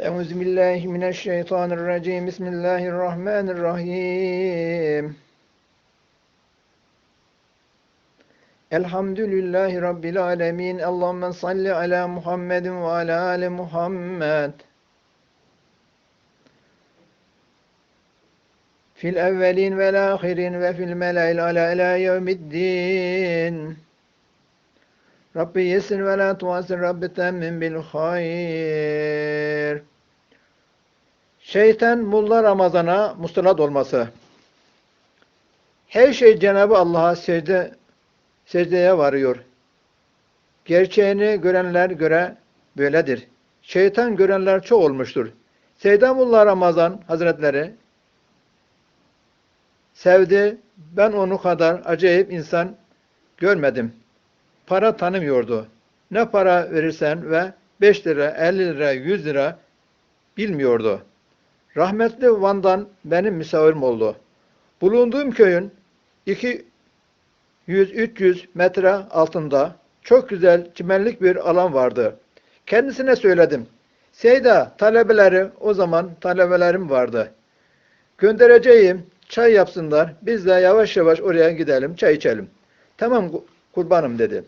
Euzu billahi mineşşeytanirracim. Bismillahirrahmanirrahim. Elhamdülillahi Rabbil alemin. Allahümme salli ala Muhammedin ve ala ali Muhammed. Fil evvelin vel ahirin ve fil mele'il ala ila yevmiddin. Rabbi yesir ve la tuasir Rabbi temmin bil hayr. Şeytan Mulla Ramazan'a musallat olması. Her şey Cenab-ı Allah'a secde, secdeye varıyor. Gerçeğini görenler göre böyledir. Şeytan görenler çok olmuştur. Seydamullah Ramazan Hazretleri sevdi. Ben onu kadar acayip insan görmedim para tanımıyordu. Ne para verirsen ve 5 lira, 50 lira, 100 lira bilmiyordu. Rahmetli Van'dan benim misafirim oldu. Bulunduğum köyün 200-300 metre altında çok güzel çimenlik bir alan vardı. Kendisine söyledim. Seyda talebeleri o zaman talebelerim vardı. Göndereceğim çay yapsınlar. Biz de yavaş yavaş oraya gidelim çay içelim. Tamam kurbanım dedi.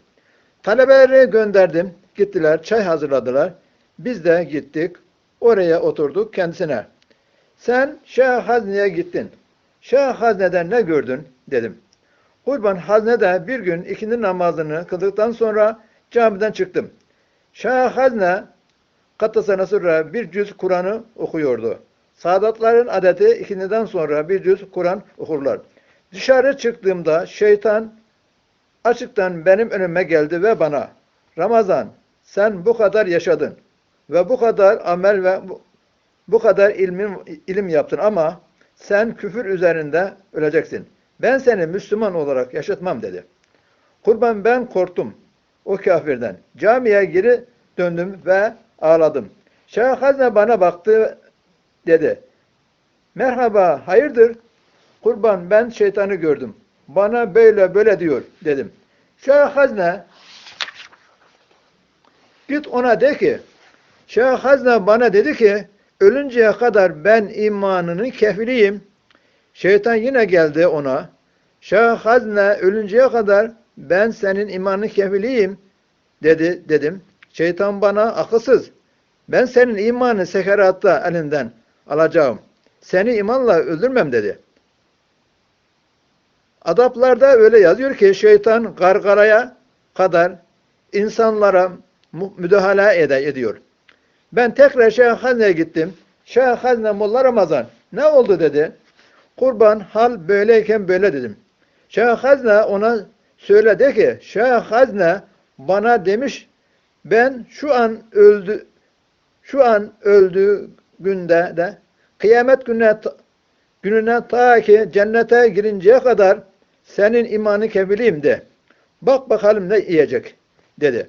Talebeleri gönderdim. Gittiler, çay hazırladılar. Biz de gittik. Oraya oturduk kendisine. Sen Şah Hazne'ye gittin. Şah Hazne'den ne gördün? dedim. Kurban Hazne'de bir gün ikindi namazını kıldıktan sonra camiden çıktım. Şah Hazne Kattasana sonra bir cüz Kur'an'ı okuyordu. Sadatların adeti ikindiden sonra bir cüz Kur'an okurlar. Dışarı çıktığımda şeytan açıktan benim önüme geldi ve bana Ramazan sen bu kadar yaşadın ve bu kadar amel ve bu, kadar ilmin, ilim yaptın ama sen küfür üzerinde öleceksin. Ben seni Müslüman olarak yaşatmam dedi. Kurban ben korktum o kafirden. Camiye geri döndüm ve ağladım. Şeyh Hazne bana baktı dedi. Merhaba hayırdır? Kurban ben şeytanı gördüm. Bana böyle böyle diyor dedim. Şeyh Hazne git ona de ki Şeyh Hazne bana dedi ki ölünceye kadar ben imanının kefiliyim. Şeytan yine geldi ona. Şeyh Hazne ölünceye kadar ben senin imanın kefiliyim dedi dedim. Şeytan bana akılsız. Ben senin imanı sekeratta elinden alacağım. Seni imanla öldürmem dedi. Adaplarda öyle yazıyor ki şeytan gargaraya kadar insanlara müdahale ede, ediyor. Ben tekrar Şeyh Hazne'ye gittim. Şeyh Hazne Molla Ramazan ne oldu dedi. Kurban hal böyleyken böyle dedim. Şeyh Hazne ona söyle de ki Şeyh Hazne bana demiş ben şu an öldü şu an öldüğü günde de kıyamet gününe gününe ta ki cennete girinceye kadar senin imanı kebileyim de. Bak bakalım ne yiyecek dedi.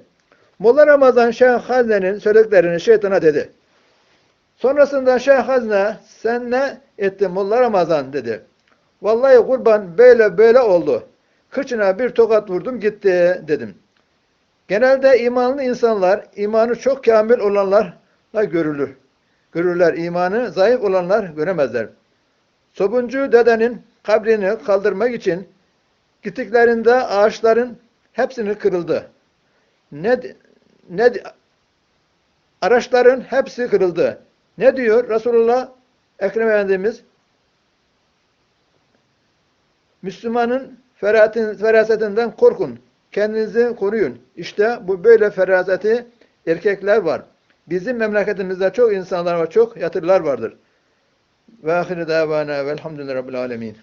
Molla Ramazan Şeyh Hazne'nin söylediklerini şeytana dedi. Sonrasında Şeyh Hazne sen ne ettin Molla Ramazan dedi. Vallahi kurban böyle böyle oldu. Kıçına bir tokat vurdum gitti dedim. Genelde imanlı insanlar, imanı çok kamil olanlarla görülür. Görürler imanı, zayıf olanlar göremezler. Sobuncu dedenin kabrini kaldırmak için Gittiklerinde ağaçların hepsini kırıldı. Ne, ne araçların hepsi kırıldı. Ne diyor Resulullah Ekrem Efendimiz? Müslümanın feratin, ferasetinden korkun. Kendinizi koruyun. İşte bu böyle feraseti erkekler var. Bizim memleketimizde çok insanlar var, çok yatırlar vardır. Ve ahire davana velhamdülillahi rabbil alemin.